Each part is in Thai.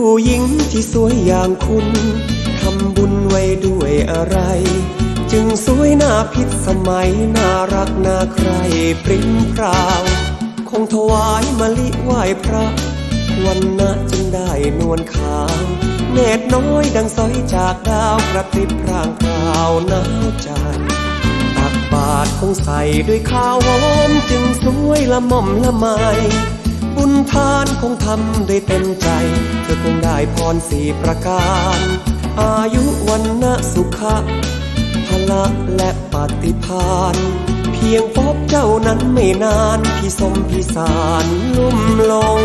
ผู้หญิงที่สวยอย่างคุณ ทำบุญไว้ด้วยอะไร จึงสวยหน้าพิษสมัย น่ารักน่าใครปริ้นพราว คงถวายมะลิไหว้พระ วันนะจึงได้นวลขาวเนตรน้อยดังสอยจากดาวกระพริบพร่างพราวหนาวใจตักบาตรคงใส่ด้วยข้าวหอมจึงสวยละม่อมละไม บุญทานคงทำด้วยเต็มใจ เธอคงได้พรสี่ประการ อายุวันนะสุขะพละและปฏิพานเพียงพบเจ้านั้นไม่นาน พี่สมพี่สารลุ่มหลง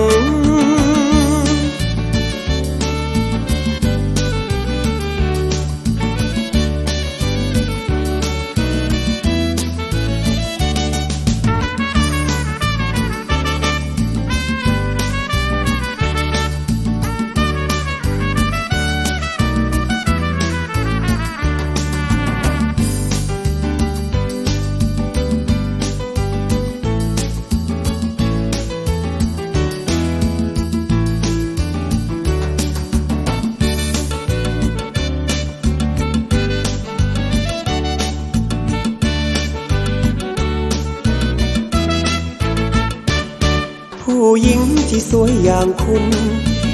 ผู้หญิงที่สวยอย่างคุณ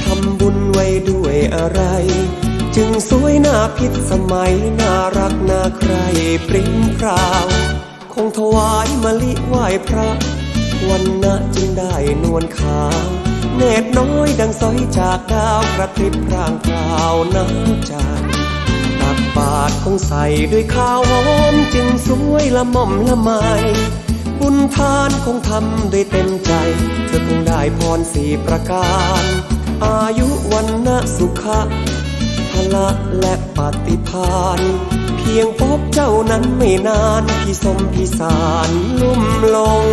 ทำบุญไว้ด้วยอะไร จึงสวยน้าพิษสมัย น่ารักน่าใครปริ้งพราว คงถวายมะลิไหว้พระ วันนะจึงได้นวลขาวเนตรน้อยดังสอยจากดาวกระพริบพร่างพราวน้ำใจตักบาตรคงใส่ด้วยข้าวหอมจึงสวยละม่อมละไม บุญทานคงทำด้วยเต็มใจ เธอคงได้พรสี่ประการ อายุวันนะสุขะพละและปฏิพานเพียงพบเจ้านั้นไม่นานพี่สมพี่สารลุ่มหลง